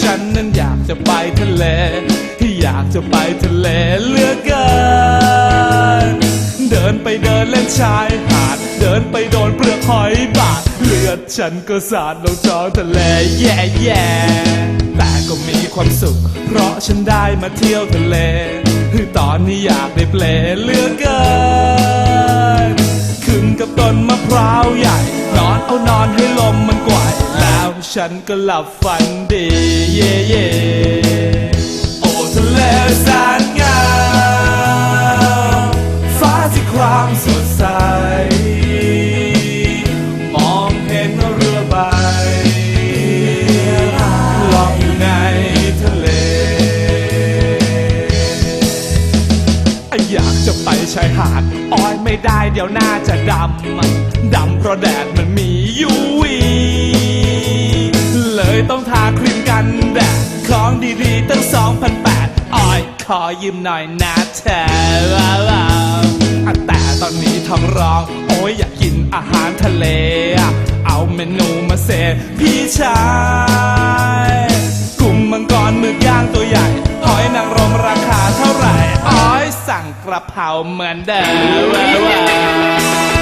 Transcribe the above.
ฉันนั้นอยากจะไปทะเล ที่อยากจะไปทะเลเลือกเกิน เดินไปเดินเล่นชายหาด เดินไปโดนเปลือกหอยบาด เลือดฉันก็สาดลงจองทะเลแย่แย่แต่ก็มีความสุข เพราะฉันได้มาเที่ยวทะเล คือตอนนี้อยากได้เปลเลือกเกินขึ้นกับต้นมะพร้าวใหญ่ นอนเอานอนให้ลมมัน ฉันก็หลับฝันดี เย่เย่โอ้ทะเลแสนงามฟ้าที่ครามสดใส มองเห็นเรือใบลองอยู่ในทะเล อยากจะไปชายหาดอ้อยไม่ได้เดี๋ยวหน้าจะดำ ดำเพราะแดดมันมียูวี กันแดดของดีๆตั้ง2,008อ้อยขอยืมหน่อยนะเธอว้าวว้าแต่ตอนนี้ท้องร้อง โอ้ยอยากกินอาหารทะเล เอาเมนูมาเสพพี่ชายกุ้งมังกรหมึกย่างตัวใหญ่หอยนางรมราคาเท่าไหร่อ้อยสั่งกระเพราเหมือนเดิมว้าวว้า